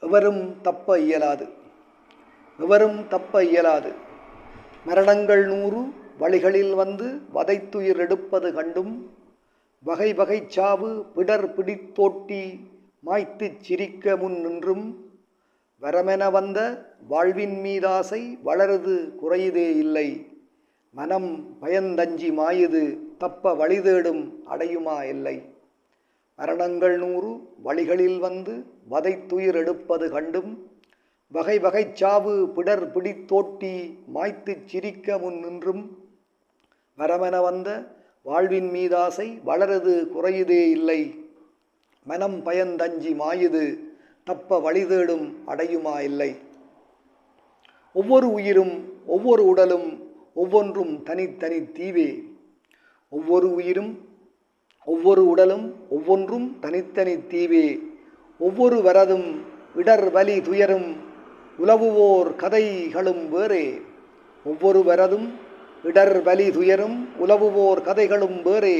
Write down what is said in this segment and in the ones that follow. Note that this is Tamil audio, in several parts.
எவரும் தப்ப இயலாது. எவரும் தப்ப இயலாது. மரணங்கள் நூறு வழிகளில் வந்து வதைத்துயிர் எடுப்பது கண்டும் வகை வகை சாவு பிடர் பிடித்தோட்டி மாய்த்துச் சிரிக்க முன் நின்றும் வரமென வந்த வாழ்வின் மீதாசை வளருது குறையுதே இல்லை. மனம் பயந்தஞ்சி மாயுது தப்ப வழிதேடும் அடையுமா இல்லை. மரணங்கள் நூறு வழிகளில் வந்து வதைத்துயிர் எடுப்பது கண்டும். வகை வகை சாவு பிடர் பிடித்தோட்டி மாய்த்துச் சிரிக்க முன் நின்றும். வரமென வந்த வாழ்வின் மீதாசை வளரது குறையுதே இல்லை. மனம் பயந்தஞ்சி மாயுது தப்ப வழிதேடும் அடையுமா இல்லை. ஒவ்வொரு உயிரும் ஒவ்வொரு உடலும் ஒவ்வொன்றும் தனித்தனி தீவே. ஒவ்வொரு உயிரும் ஒவ்வொரு உடலும் ஒவ்வொன்றும் தனித்தனி தீவே. ஒவ்வொரு வரதும் இடர் வலி துயரும் உலவுவோர் கதைகளும் வேறே. ஒவ்வொரு வரதும் இடர் வலி துயரும் உலவுவோர் கதைகளும் வேறே.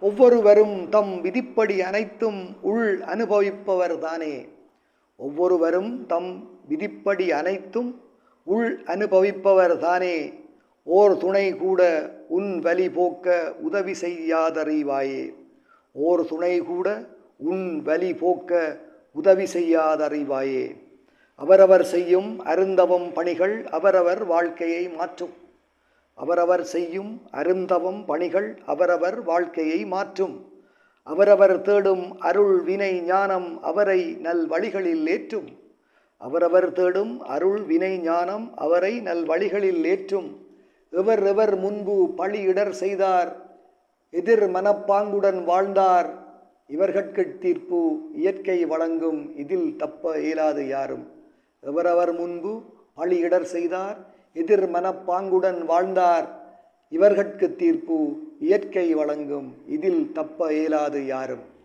ஒவ்வொருவரும் தம் விதிப்படி அனைத்தும் உள் அனுபவிப்பவர் தானே. ஒவ்வொருவரும் தம் விதிப்படி அனைத்தும் உள் அனுபவிப்பவர் தானே. ஓர் துணை கூட உன் வலி போக்க உதவி செய்யாதறிவாயே. ஓர் துணை கூட உன் வலி போக்க உதவி செய்யாதறிவாயே. அவரவர் செய்யும் அருந்தவம் பணிகள் அவரவர் வாழ்க்கையை மாற்றும். அவரவர் செய்யும் அருந்தவம் பணிகள் அவரவர் வாழ்க்கையை மாற்றும். அவரவர் தேடும் அருள் வினை ஞானம் அவரை நல் வழிகளில் ஏற்றும். அவரவர் தேடும் அருள் வினை ஞானம் அவரை நல் வழிகளில் ஏற்றும். எவர் எவர் முன்பு பழியிடர் செய்தார் எதிர் மனப்பாங்குடன் வாழ்ந்தார் இவர்கட்குத் தீர்ப்பு இயற்கை வழங்கும் இதில் தப்ப இயலாது யாரும். எவரவர் முன்பு பழியிடர் செய்தார் எதிர் மனப்பாங்குடன் வாழ்ந்தார் இவர்கட்கு தீர்ப்பு இயற்கை வழங்கும் இதில் தப்ப இயலாது யாரும்.